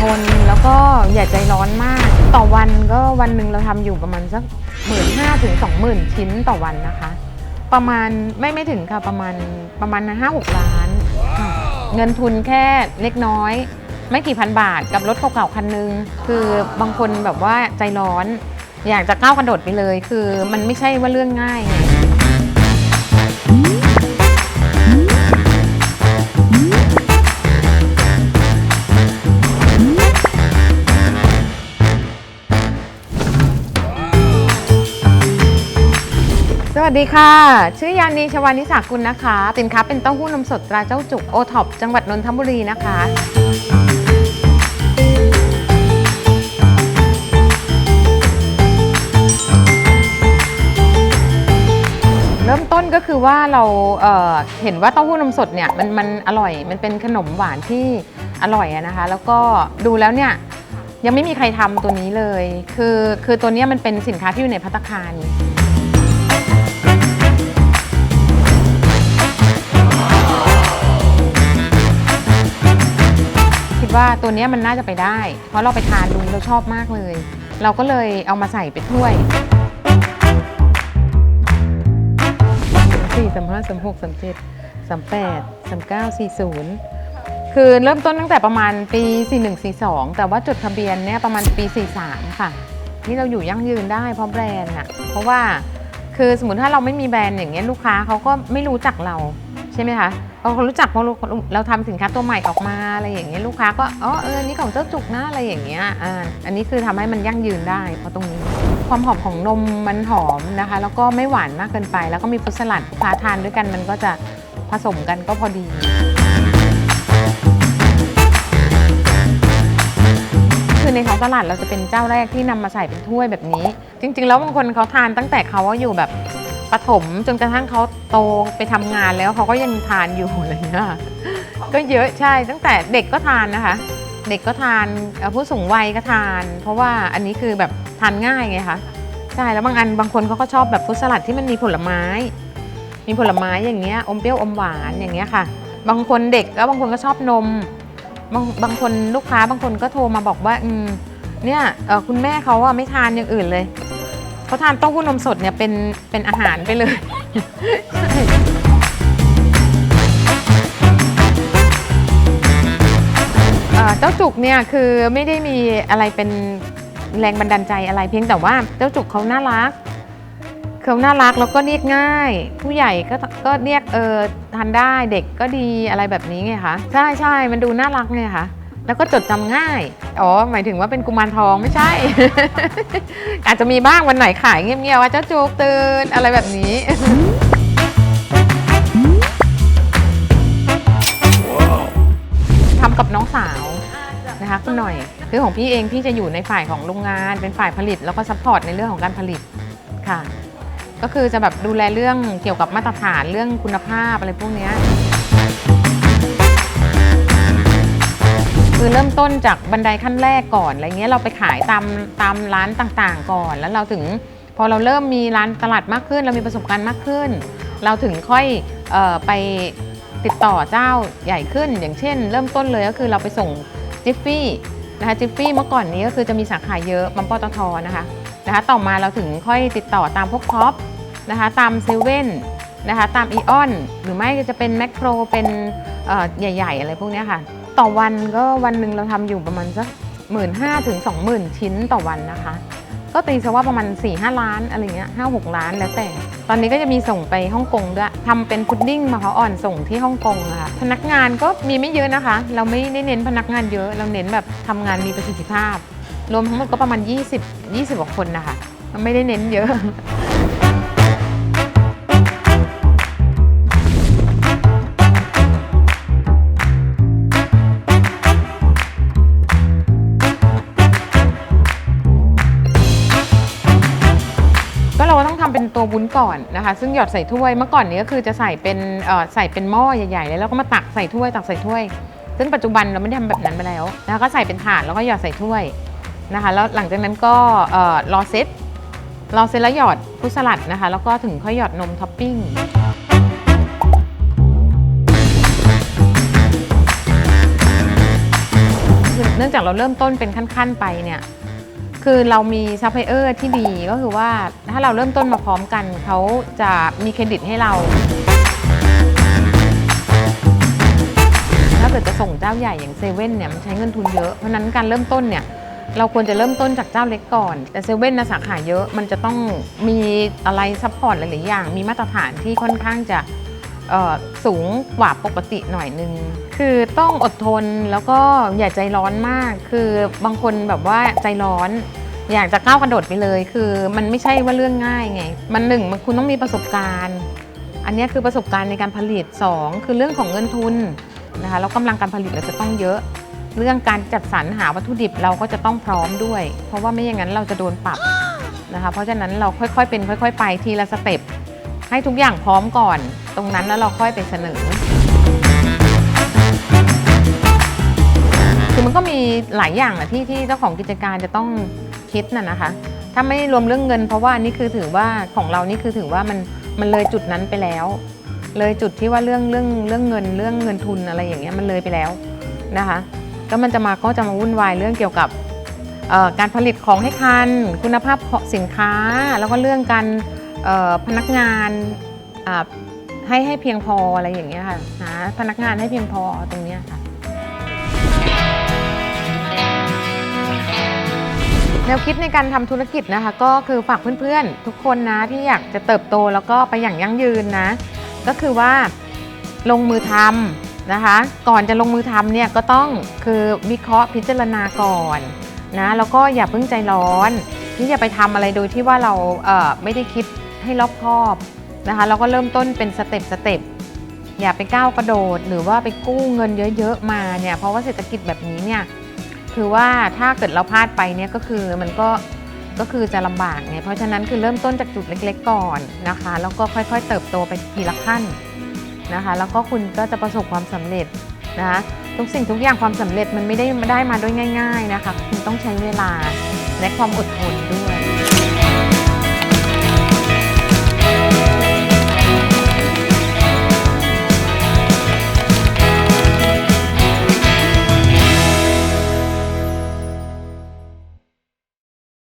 ทนแล้วก็อย่าใจร้อนมาก ต่อวันก็วันหนึ่งเราทำอยู่ประมาณสักหมื่นห้าถึงสองหมื่นชิ้นต่อวันนะคะ ประมาณไม่ไม่ถึงค่ะประมาณประมาณห้าหกล้านค่ะเงินทุนแค่เล็กน้อย ไม่กี่พันบาทกับรถเก่าๆคันนึง คือบางคนแบบว่าใจร้อน อยากจะก้าวกระโดดไปเลย คือมันไม่ใช่ว่าเรื่องง่ายไง สวัสดีค่ะ ชื่อยานีชวานิสากุลนะคะ สินค้าเป็นเต้าหู้นมสดตราเจ้าจุกโอท็อปจังหวัดนนทบุรีนะคะเริ่มต้นก็คือว่าเราเเห็นว่าเต้าหู้นมสดเนี่ยมันมันอร่อยมันเป็นขนมหวานที่อร่อยนะคะ แล้วก็ดูแล้วเนี่ยยังไม่มีใครทำตัวนี้เลย คือคือตัวนี้มันเป็นสินค้าที่อยู่ในพัตตาคาร ว่าตัวนี้มันน่าจะไปได้ เพราะเราไปทานดูเราชอบมากเลย เราก็เลยเอามาใส่ไปถ้วยสี่สามห้าสามหกสามเจ็ดสามแปดสามเก้าสี่ศูนย์คือเริ่มต้นตั้งแต่ประมาณปี 4142 แต่ว่าจดทะเบียนเนี่ยประมาณปี 43 ค่ะที่เราอยู่ยั่งยืนได้เพราะแบรนด์อะเพราะว่าคือสมมติถ้าเราไม่มีแบรนด์อย่างเงี้ยลูกค้าเขาก็ไม่รู้จักเรา ช่ไหมคะพอเขารู้จักพอเราเราทำสินค้าตัวใหม่ออกมาอะไรอย่างเงี้ยลูกค้าก็อ๋อเออนี่ของเจ้าจุกนะอะไรอย่างเงี้ยอ่าอันนี้คือทำให้มันยั่งยืนได้เพราะตรงนี้ ความหอมของนมมันหอมนะคะ แล้วก็ไม่หวานมากเกินไป แล้วก็มีฟรุตสลัดพาทานด้วยกันมันก็จะผสมกันก็พอดีคือในท้องตลาดเราจะเป็นเจ้าแรกที่นำมาใส่เป็นถ้วยแบบนี้ จริง ๆ แล้วบางคนเขาทานตั้งแต่เขาอยู่แบบ ประถมจนกระทั่งเขาโตไปทำงานแล้วเขาก็ยังทานอยู่อะไรเงี้ยก็เยอะใช่ตั้งแต่เด็กก็ทานนะคะ เด็กก็ทานเอ่อผู้สูงวัยก็ทาน เพราะว่าอันนี้คือแบบทานง่ายไงคะใช่แล้วบางอันบางคนเขาก็ชอบแบบฟรุตสลัดที่มันมีผลไม้ มีผลไม้อย่างเงี้ยอมเปรี้ยวอมหวานอย่างเงี้ยค่ะ บางคนเด็กก็บางคนก็ชอบนม บางบางคนลูกค้าบางคนก็โทรมาบอกว่าอืมเนี่ยเอ่อคุณแม่เขาอะไม่ทานอย่างอื่นเลย เขาทานเต้าหู้นมสดเนี่ยเป็นเป็นอาหารไปเลยเอ่อเจ้าจุกเนี่ยคือไม่ได้มีอะไรเป็นแรงบันดาลใจอะไรเพียงแต่ว่าเจ้าจุกเขาน่ารักเขาน่ารักแล้วก็เรียกง่าย ผู้ใหญ่ก็ก็เรียกเออทานได้เด็กก็ดีอะไรแบบนี้ไงคะใช่ใช่มันดูน่ารักไงคะ แล้วก็จดจำง่าย อ๋อ หมายถึงว่าเป็นกุมารทองไม่ใช่ อาจจะมีบ้างวันไหนขายเงียบๆว่าเจ้าจูกตื่นอะไรแบบนี้ทำกับน้องสาวนะคะคุณหน่อย คือของพี่เองพี่จะอยู่ในฝ่ายของโรงงานเป็นฝ่ายผลิต แล้วก็ซัพพอร์ตในเรื่องของการผลิตค่ะ ก็คือจะแบบดูแลเรื่องเกี่ยวกับมาตรฐานเรื่องคุณภาพอะไรพวกนี้ คือเริ่มต้นจากบันไดขั้นแรกก่อนอะไรเงี้ยเราไปขายตามตามร้านต่างๆ ก่อน แล้วเราถึงพอเราเริ่มมีร้านตลาดมากขึ้น เรามีประสบการณ์มากขึ้น เราถึงค่อยออไปติดต่อเจ้าใหญ่ขึ้น อย่างเช่น เริ่มต้นเลยก็คือเราไปส่งจิฟฟี่นะคะจิฟฟี่เมื่อก่อนนี้ก็คือจะมีสาขาเยอะมัมปตทนะคะนะคะต่อมาเราถึงค่อยติดต่อตามพวกท็อปนะคะตามเซเว่นนะคะตามอีออนหรือไม่ก็จะเป็นแมคโครเป็นใหญ่ ๆ อะไรพวกนี้ค่ะ ต่อวันก็วันหนึ่งเราทำอยู่ประมาณสักหมื่นห้าถึงสองหมื่นชิ้นต่อวันนะคะ ก็ตีซะว่าประมาณ4ี่ห้าล้านอะไรเงี้ยห้าหกล้านแล้วแต่ ตอนนี้ก็จะมีส่งไปฮ่องกงด้วยทำเป็นพุดดิ้งมะพร้าวอ่อนส่งที่ฮ่องกงค่ะพนักงานก็มีไม่เยอะนะคะ เราไม่ได้เน้นพนักงานเยอะ เราเน้นแบบทำงานมีประสิทธิภาพ รวมทั้งหมดก็ประมาณ 20 20กว่าคนนะคะไม่ได้เน้นเยอะ ตัววุ้นก่อนนะคะ ซึ่งหยอดใส่ถ้วยเมื่อก่อนนี้ก็คือจะใส่เป็นใส่เป็นหม้อใหญ่ๆเลยแล้วก็มาตักใส่ถ้วยตักใส่ถ้วย ซึ่งปัจจุบันเราไม่ได้ทำแบบนั้นไปแล้วนะคะก็ใส่เป็นถาดแล้วก็หยอดใส่ถ้วยนะคะแล้วหลังจากนั้นก็รอเซตรอเซตแล้วหยอดพุทสลัดนะคะ แล้วก็ถึงค่อยหยอดนมท็อปปิ้งเนื่องจากเราเริ่มต้นเป็นขั้นๆไปเนี่ย คือเรามีซัพพลายเออร์ที่ดีก็คือว่าถ้าเราเริ่มต้นมาพร้อมกันเขาจะมีเครดิตให้เรา ถ้าเกิดจะส่งเจ้าใหญ่อย่างเซเว่นเนี่ยมันใช้เงินทุนเยอะ เพราะนั้นการเริ่มต้นเนี่ยเราควรจะเริ่มต้นจากเจ้าเล็กก่อน แต่เซเว่นนะสาขาเยอะมันจะต้องมีอะไรซัพพอร์ตหลายๆอย่าง มีมาตรฐานที่ค่อนข้างจะ สูงกว่าปกติหน่อยนึง คือต้องอดทนแล้วก็อย่าใจร้อนมาก คือบางคนแบบว่าใจร้อน อยากจะก้าวกระโดดไปเลย คือมันไม่ใช่ว่าเรื่องง่ายไง มันหนึ่งมันคุณต้องมีประสบการณ์ อันนี้คือประสบการณ์ในการผลิต 2 คือเรื่องของเงินทุนนะคะแล้วกำลังการผลิตเราจะต้องเยอะ เรื่องการจัดสรรหาวัตถุดิบเราก็จะต้องพร้อมด้วย เพราะว่าไม่อย่างนั้นเราจะโดนปรับนะคะ เพราะฉะนั้นเราค่อยๆเป็น ค่อย ๆ ไปทีละสเต็ป ให้ทุกอย่างพร้อมก่อน ตรงนั้นแล้วเราค่อยไปเสนอ คือมันก็มีหลายอย่างอะที่ที่เจ้าของกิจการจะต้องคิดน่ะนะคะ ถ้าไม่รวมเรื่องเงิน เพราะว่านนี้คือถือว่าของเรานี่คือถือว่ามันมันเลยจุดนั้นไปแล้ว เลยจุดที่ว่าเรื่องเรื่องเรื่องเงินเรื่องเงินทุนอะไรอย่างเงี้ยมันเลยไปแล้วนะคะก็มันจะมาก็จะมาวุ่นวายเรื่องเกี่ยวกับการผลิตของให้ทัน คุณภาพสินค้าแล้วก็เรื่องการ พนักงานให้ให้เพียงพออะไรอย่างเงี้ยค่ะหาพนักงานให้เพียงพอตรงเนี้ยค่ะแนวคิดในการทำธุรกิจนะคะ ก็คือฝากเพื่อนๆ ทุกคนนะที่อยากจะเติบโตแล้วก็ไปอย่างยั่งยืนนะ ก็คือว่าลงมือทำนะคะ ก่อนจะลงมือทำเนี่ยก็ต้องคือวิเคราะห์พิจารณาก่อนนะแล้วก็อย่าเพิ่งใจร้อนที่จะไปทำอะไรโดยที่ว่าเราเไม่ได้คิด ให้รอบคอบนะคะแล้วก็เริ่มต้นเป็นสเต็ปสเต็ปอย่าไปก้าวกระโดด หรือว่าไปกู้เงินเยอะๆมาเนี่ยเพราะว่าเศรษฐกิจแบบนี้เนี่ยคือว่าถ้าเกิดเราพลาดไปเนี่ยก็คือมันก็ก็คือจะลำบากไงเพราะฉะนั้นคือเริ่มต้นจากจุดเล็กๆก่อนนะคะแล้วก็ค่อยๆ เติบโตไปทีละขั้นนะคะแล้วก็คุณก็จะประสบความสำเร็จนะคะทุกสิ่งทุกอย่างความสำเร็จมันไม่ได้มาได้มาด้วยง่าย ๆนะคะ คุณต้องใช้เวลาและความอดทนด้วย